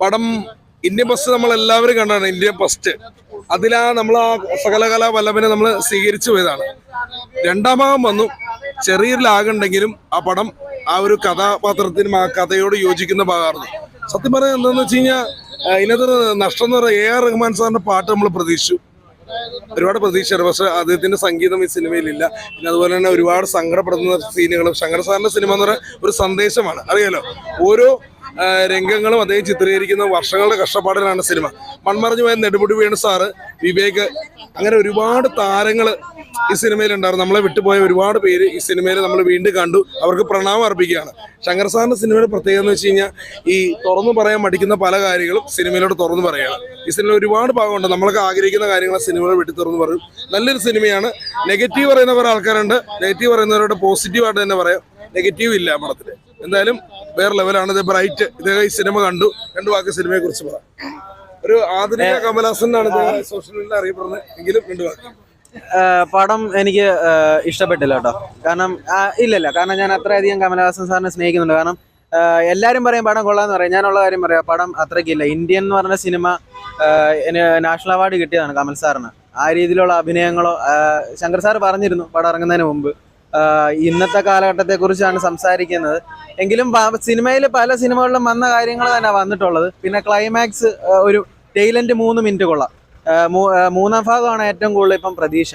പടം Indian first നമ്മൾ എല്ലാവരും കണ്ടാണ് ഇന്ത്യൻ ഫസ്റ്റ്. അതിലാ നമ്മൾ ആ സകലകലാ വല്ലഭനെ നമ്മൾ സ്വീകരിച്ചു പോയതാണ്. രണ്ടാം ഭാഗം വന്നു. ചെറിയൊരു ലാഗുണ്ടെങ്കിലും ആ പടം ആ ഒരു കഥാപാത്രത്തിനും ആ കഥയോട് യോജിക്കുന്ന ഭാഗമായിരുന്നു. സത്യം പറഞ്ഞാൽ എന്താണെന്ന് വെച്ച് കഴിഞ്ഞാൽ ഇതിനകത്ത് നഷ്ടം എന്ന് പറയുന്നത് എ ആർ റഹ്മാൻ സാറിന്റെ പാട്ട് നമ്മൾ പ്രതീക്ഷിച്ചു. ഒരുപാട് പ്രതീക്ഷയാണ് പക്ഷെ അദ്ദേഹത്തിന്റെ സംഗീതം ഈ സിനിമയിലില്ല. പിന്നെ അതുപോലെ തന്നെ ഒരുപാട് സങ്കടപ്പെടുന്ന സീനുകളും. ശങ്കർ സാറിന്റെ സിനിമ എന്ന് പറയുന്നത് ഒരു സന്ദേശമാണ്. അറിയാലോ? ഓരോ രംഗങ്ങളും അദ്ദേഹം ചിത്രീകരിക്കുന്ന വർഷങ്ങളുടെ കഷ്ടപ്പാടിലാണ് സിനിമ. മൺമറഞ്ഞു പോയ നെടുമുടി വേണു സാറ് വിവേക് അങ്ങനെ ഒരുപാട് താരങ്ങൾ ഈ സിനിമയിലുണ്ടായിരുന്നു. നമ്മളെ വിട്ടുപോയ ഒരുപാട് പേര് ഈ സിനിമയിൽ നമ്മൾ വീണ്ടും കണ്ടു. അവർക്ക് പ്രണാമം അർപ്പിക്കുകയാണ്. ശങ്കർ സാറിന്റെ സിനിമയുടെ പ്രത്യേകത എന്ന് വെച്ച് കഴിഞ്ഞാൽ ഈ തുറന്നു പറയാൻ മടിക്കുന്ന പല കാര്യങ്ങളും സിനിമയിലോട്ട് തുറന്നു പറയുകയാണ് ഈ സിനിമയിൽ ഒരുപാട് ഭാഗമുണ്ട്. നമ്മളൊക്കെ ആഗ്രഹിക്കുന്ന കാര്യങ്ങൾ സിനിമകൾ വെട്ടി തുറന്നു പറയും. നല്ലൊരു സിനിമയാണ്. നെഗറ്റീവ് പറയുന്ന കുറേ ആൾക്കാരുണ്ട്. നെഗറ്റീവ് പറയുന്നവരോട് പോസിറ്റീവായിട്ട് തന്നെ പറയാം. നെഗറ്റീവ് ഇല്ല പടത്തിൽ എന്തായാലും വേറെ ലെവലാണ് ഇത് ബ്രൈറ്റ് ഇദ്ദേഹം ഈ സിനിമ കണ്ടു. രണ്ട് വാക്ക് സിനിമയെ കുറിച്ച് പറയാം. ഒരു ആധുനിക കമലഹാസൻ എന്നാണ് ഇദ്ദേഹം സോഷ്യൽ മീഡിയയിൽ അറിയപ്പെടുന്നത്. എങ്കിലും രണ്ട് വാക്ക്. പടം എനിക്ക് ഇഷ്ടപ്പെട്ടില്ല കേട്ടോ. കാരണം ഇല്ലല്ല. കാരണം ഞാൻ അത്രയധികം കമലഹാസൻ സാറിനെ സ്നേഹിക്കുന്നുണ്ട്. കാരണം എല്ലാവരും പറയും പടം കൊള്ളാന്ന് പറയും. ഞാനുള്ള കാര്യം പറയാം. പടം അത്രയ്ക്കില്ല ഇന്ത്യൻ എന്ന് പറഞ്ഞ സിനിമ നാഷണൽ അവാർഡ് കിട്ടിയതാണ് കമൽ സാറിന്. ആ രീതിയിലുള്ള അഭിനയങ്ങളോ ശങ്കർ സാർ പറഞ്ഞിരുന്നു പടം ഇറങ്ങുന്നതിന് മുമ്പ്. ഇന്നത്തെ കാലഘട്ടത്തെ കുറിച്ചാണ് സംസാരിക്കുന്നത്. എങ്കിലും സിനിമയിൽ പല സിനിമകളിലും വന്ന കാര്യങ്ങൾ തന്നെ വന്നിട്ടുള്ളത്. പിന്നെ ക്ലൈമാക്സ് ഒരു ടെയിലന്റ് മൂന്ന് മിനിറ്റ് കൊള്ളാം. മൂന്നാം ഭാഗമാണ് ഏറ്റവും കൂടുതൽ ഇപ്പം പ്രതീക്ഷ.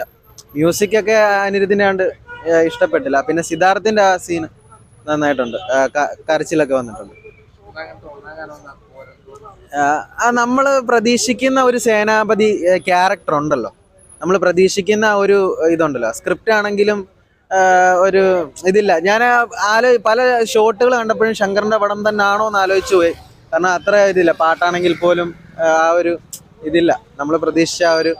മ്യൂസിക് ഒക്കെ അനിരുദ്ധിനെ കണ്ട് ഇഷ്ടപ്പെട്ടില്ല. പിന്നെ സിദ്ധാർത്ഥിന്റെ ആ സീൻ നന്നായിട്ടുണ്ട്. കരച്ചിലൊക്കെ വന്നിട്ടുണ്ട്. ആ നമ്മൾ പ്രതീക്ഷിക്കുന്ന ഒരു സേനാപതി ക്യാരക്ടർ ഉണ്ടല്ലോ. നമ്മൾ പ്രതീക്ഷിക്കുന്ന ഒരു ഇതുണ്ടല്ലോ. സ്ക്രിപ്റ്റ് ആണെങ്കിലും ഒരു ഇതില്ല. ഞാൻ ആലോ പല ഷോട്ടുകൾ കണ്ടപ്പോഴും ശങ്കറിന്റെ പടം തന്നെ ആണോ എന്ന് ആലോചിച്ചു പോയി. കാരണം അത്ര ഇതില്ല. പാട്ടാണെങ്കിൽ പോലും ആ ഒരു ഇതില്ല. നമ്മൾ പ്രതീക്ഷിച്ച ആ ഒരു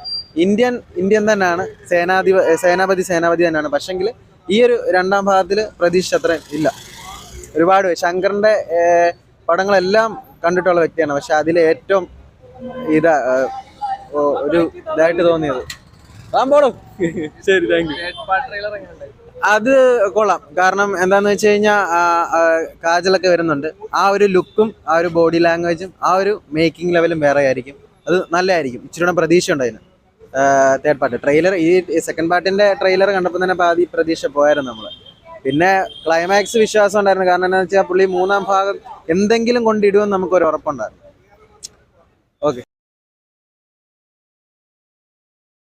ഇന്ത്യൻ ഇന്ത്യൻ തന്നെയാണ്. സേനാധിപ സേനാപതി സേനാപതി തന്നെയാണ്. പക്ഷെങ്കിൽ ഈ ഒരു രണ്ടാം ഭാഗത്തിൽ പ്രതീക്ഷിച്ച അത്രയും ഇല്ല. ഒരുപാട് ശങ്കറിന്റെ ഏഹ്, പടങ്ങളെല്ലാം കണ്ടിട്ടുള്ള വ്യക്തിയാണ്. പക്ഷെ അതിൽ ഏറ്റവും ഇതാ ഒരു ഇതായിട്ട് തോന്നിയത്. പോടും ശരി താങ്ക് യു. അത് കൊള്ളാം. കാരണം എന്താന്ന് വെച്ച് കഴിഞ്ഞാൽ കാജലൊക്കെ വരുന്നുണ്ട്. ആ ഒരു ലുക്കും ആ ഒരു ബോഡി ലാംഗ്വേജും ആ ഒരു മേക്കിംഗ് ലെവലും വേറെ ആയിരിക്കും. അത് നല്ലതായിരിക്കും. ഇച്ചിരി കൂടെ പ്രതീക്ഷ ഉണ്ട് അതിന് തേർഡ് പാർട്ട് ട്രെയിലർ ഈ സെക്കൻഡ് പാർട്ടിന്റെ ട്രെയിലർ കണ്ടപ്പോൾ തന്നെ പാതി പ്രതീക്ഷ പോയായിരുന്നു നമ്മൾ പിന്നെ ക്ലൈമാക്സ് വിശ്വാസം ഉണ്ടായിരുന്നു. കാരണം എന്താണെന്ന് വെച്ചാൽ പുള്ളി മൂന്നാം ഭാഗം എന്തെങ്കിലും കൊണ്ടിടുമെന്ന് നമുക്കൊരു ഉറപ്പുണ്ടായിരുന്നു.